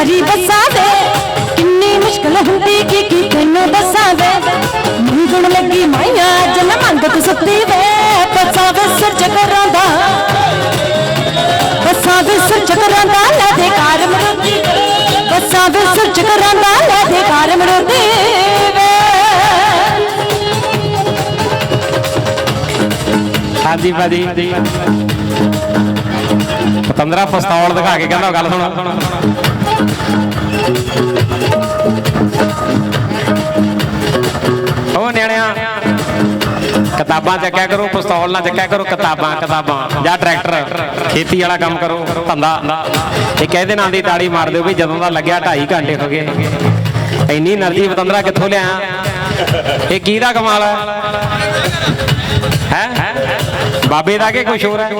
ਸਰਕਾਰੀ ਬੱਸਾਂ ਕਿੰਨੀ ਮੁਸ਼ਕਲ ਹੁੰਦੀ ਕੀ ਕੀ ਤੈਨੂੰ ਦੱਸਾਂ ਮੰਗਣ ਲੱਗੀ ਮਾਈਆਂ, ਜਨ ਮੰਗਤ ਸੁੱਤੀ ਵੇ ਬੱਸਾਂ ਸਿਰ ਚੱਕਰਾਂ ਦਾ ਬੱਸਾਂ ਸਿਰ ਚੱਕਰਾਂ ਦਾ ਲੈ ਦੇ ਕਾਰ ਮਰੋਦੀ। ਬੱਸਾਂ ਸਿਰ ਚੱਕਰਾਂ ਦਾ ਲੈ ਦੇ ਕਾਰ ਮਰੋਦੀ ਹਾਂਜੀ ਭਾਜੀ। ਪਤੰਦਰਾ ਪਿਸਤੌਲ ਦਿਖਾ ਕੇ ਕਹਿੰਦਾ ਗੱਲ ਸੁਣ। ਕਿਤਾਬਾਂ ਚੱਕਿਆ ਕਰੋ ਪਿਸਤੌਲ ਨਾ ਚੱਕਿਆ ਕਰੋ ਕਿਤਾਬਾਂ ਕਿਤਾਬਾਂ। ਜਾਂ ਟਰੈਕਟਰ ਖੇਤੀ ਵਾਲਾ ਕੰਮ ਕਰੋ ਧੰਦਾ। ਇਹ ਕਹਦੇ ਨਾਲ ਦੀ ਤਾੜੀ ਮਾਰ ਦਿਓ ਵੀ ਜਦੋਂ ਦਾ ਲੱਗਿਆ 2.5 ਘੰਟੇ ਹੋ ਗਏ। ਇੰਨੀ એનર્ਜੀ ਵਤੰਦਰਾ ਕਿੱਥੋਂ ਲਿਆ ਇਹ ਕੀ ਦਾ ਕਮਾਲ ਹੈ? ਹੈ? ਬਾਬੇ ਦਾ ਕਿ ਕੁਛ ਹੋਰ ਹੈ?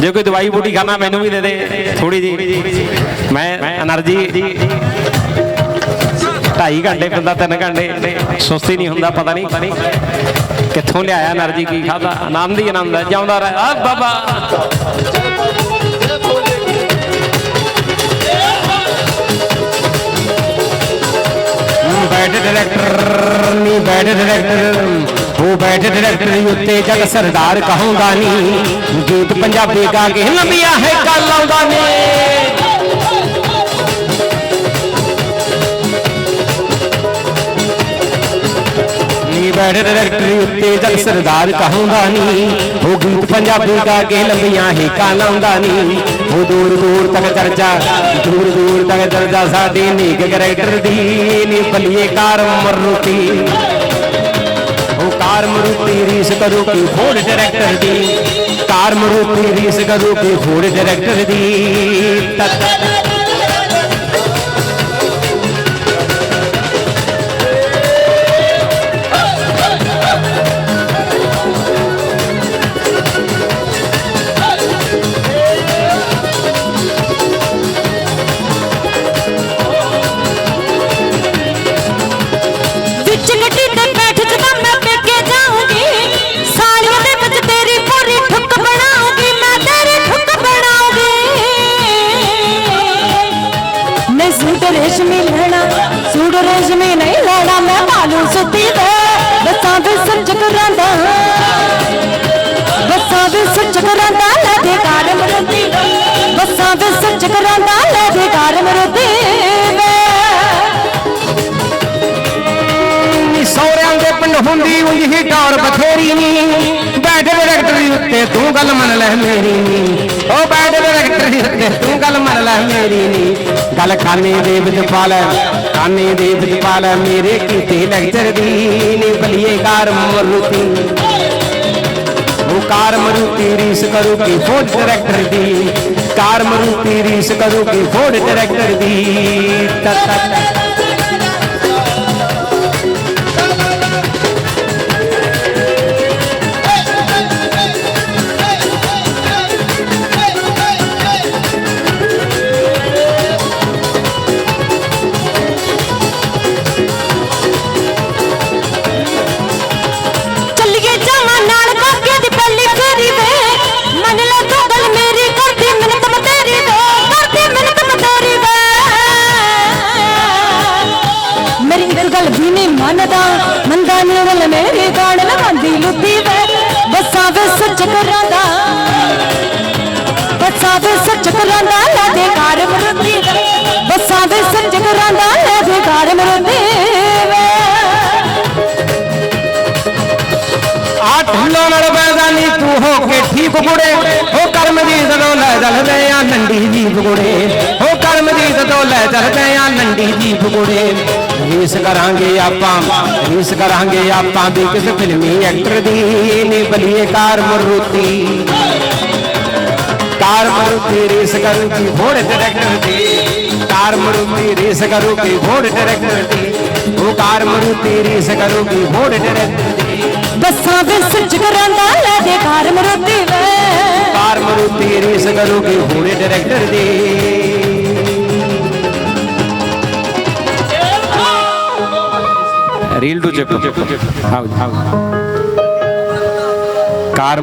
ਜੇ ਕੋਈ ਦਵਾਈ ਬੂਟੀ ਖਾਣਾ ਮੈਨੂੰ ਵੀ ਦੇ ਦੇ ਥੋੜੀ ਜੀ ਮੈਂ એનર્ਜੀ ਢਾਈ ਘੰਟੇ ਬੰਦਾ ਤਿੰਨ ਘੰਟੇ ਸੁਸਤੀ ਨਹੀਂ ਹੁੰਦਾ, ਪਤਾ ਨਹੀਂ ਕਿੱਥੋਂ ਲਿਆਇਆ એનર્ਜੀ, ਕੀ ਖਾਦਾ ਆਨੰਦ ਹੀ ਆਨੰਦ ਹੈ, ਜਾਉਂਦਾ ਰਹਿ ਆ ਬਾਬਾ। ਬੈਠੇ ਡਾਇਰੈਕਟਰ ਨਹੀਂ ਬੈਠੇ ਡਾਇਰੈਕਟਰ ਉਹ ਬੈਠੇ ਡਾਇਰੈਕਟਰ ਉੱਤੇ ਜਗ ਸਰਦਾਰ ਕਹੂੰਗਾ ਨਹੀਂ ਗੀਤ ਪੰਜਾਬੀ ਗਾ ਕੇ ਲੰਬੀਆਂ ਹੈ ਗੱਲ ਆਉਂਦਾ ਨੇ। ਬੈਠ ਡਾਇਰੈਕਟਰ ਉੱਤੇ ਜਗ ਸਰਦਾਰ ਕਹੂੰਗਾ ਨੀ। ਉਹ ਗੀਤ ਪੰਜਾਬੀ ਗਾ ਕੇ ਲੰਬੀਆਂ ਹੀ ਕਾਂ ਲਾਉਂਦਾ ਉਹ ਦੂਰ ਦੂਰ ਤੱਕ ਚਰਚਾ ਦੂਰ ਦੂਰ ਤੱਕ ਚਰਚਾ ਸਾਡੀ ਨੀਕ ਕਰੈਕਟਰ ਦੀ ਨੀ ਬਲੀਏ ਕਾਰ ਮਰੂਤੀ ਉਹ ਕਾਰ ਮਰੂਤੀ ਰੀਸ ਕਰੂ ਕਿ ਫੋੜ ਡਾਇਰੈਕਟਰ ਦੀ। ਕਾਰ ਮਰੂਤੀ ਰੀਸ ਕਰੂ ਕੀ ਫੋੜ ਡਾਇਰੈਕਟਰ ਦੀ। ਤਤ ਸੂਟ ਰੇਸ਼ਮੀ ਨਹੀਂ ਲੈਣਾ ਮੈਂ ਮਾਲੂ ਸੁੱਤੀ ਵੇ ਬੱਸਾਂ ਦੇ ਸਿਰ ਚਕਰਾਂਦਾ ਬੱਸਾਂ ਦੇ ਸਿਰ ਚਕਰਾਂਦਾ ਲੈ ਦੇ ਕਾਰ ਮਰਦੀ। ਬੱਸਾਂ ਦੇ ਸਿਰ ਚਕਰਾਂਦਾ ਲੈ ਦੇ ਕਾਰ ਮਰਦੀ ਸੌਰਿਆਂ ਦੇ ਪਿੰਡ ਹੁੰਦੀ ਉਂਝ ਹੀ ਟੌਰ ਬਥੇਰੀ। ਨੀ ਬੈਠ ਡਾਇਰੈਕਟਰ ਦੇ ਉੱਤੇ ਤੂੰ ਗੱਲ ਮੰਨ ਲੈ ਮੇਰੀ। ਨੀ ਉਹ ਬੈਠ ਡਾਇਰੈਕਟਰ ਦੇ ਉੱਤੇ ਤੂੰ ਗੱਲ ਮੰਨ ਲੈ ਮੇਰੀ। ਨੀ ਗੱਲ ਖਾਨੇ ਦੇ ਵਿੱਚ ਪਾ ਲੈ। ਖਾਨੇ ਦੇ ਵਿੱਚ ਮੇਰੇ ਕੀਤੇ ਲੈਕਚਰ ਦੀ ਨੀ ਬਲੀਏ ਕਾਰ ਮਰੂਤੀ ਉਹ ਕਾਰ ਮਰੂਤੀ ਰੀਸ ਕਰੂਗੀ ਫੋਰਡ ਡਾਇਰੈਕਟਰ ਦੀ। ਕਾਰ ਮਰੂਤੀ ਰੀਸ ਕਰੂਗੀ ਫੋਰਡ ਡਾਇਰੈਕਟਰ ਦੀ। ਤਤ ਤਤ ਮੇਰੀ ਮੰਨਦਾ। ਮੰਦਾ ਨਹੀਂ ਗੱਲ ਗਾਣ ਲਗਾਉਂਦੀ ਲੁੱਤੀ ਵੇ। ਬੱਸਾਂ ਵੇ ਸੱਚ ਕਰਾਂਦਾ। ਬੱਸਾਂ ਵੇ ਸੱਚ ਕਰਾਂਦਾ, ਲੈ ਦੇ ਕਾਰ ਮਰਦੀ ਬੱਸਾਂ ਵੇ ਸੱਚ ਕਰਾਂਦਾ, ਲੈ ਦੇ ਕਾਰ ਮਰਦੀ ਵੇ। ਆ ਢੁੱਲੋਂ ਨਾਲ ਬੈਦਾ ਤੂੰ, ਹੋ ਕੇ ਠੀਕ ਕੁੜੇ। ਹੋ ਕਰਮ ਦੀ ਜਦੋਂ ਲੈ ਚੱਲਦੇ ਆ ਨੰਡੀ ਜੀ ਗੁੜੇ ਹੋ ਕਰਮ ਦੀ ਜਦੋਂ ਲੈ ਚੱਲਦੇ ਆ ਨੰਡੀ ਜੀ ਗੁੜੇ ਰੀਸ ਕਰਾਂਗੇ ਆਪਾਂ ਰੀਸ ਕਰਾਂਗੇ ਆਪਾਂ ਵੀ ਕਿਸੇ ਫਿਲਮੀ ਐਕਟਰ ਦੀ ਨੀ ਬਲੀਏ ਕਾਰ ਮਰੂਤੀ। ਕਾਰ ਮਰੂਤੀ ਰੀਸ ਕਰੂਗੀ ਘੋੜੇ ਡਾਇਰੈਕਟਰ ਦੀ। ਕਾਰ ਮਰੂਤੀ ਰੀਸ ਕਰੂਗੀ ਘੋੜੇ ਡਾਇਰੈਕਟਰ ਦੀ। ਉਹ ਕਾਰ ਮਰੂਤੀ ਰੀਸ ਕਰੂਗੀ ਘੋੜੇ ਡਾਇਰੈਕਟਰ ਦੀ। ਬੱਸਾਂ ਦੇ ਸੱਚ ਕਰਾਂਦਾ ਲੈ ਦੇ ਕਾਰ ਮਰਦੀ ਵੇ। ਕਾਰ ਮਰੂਤੀ ਰੀਸ ਕਰੂਗੀ ਘੋੜੇ ਡਾਇਰੈਕਟਰ ਦੀ। రీల్ టు చెప్పు. చెప్పు చెప్పు.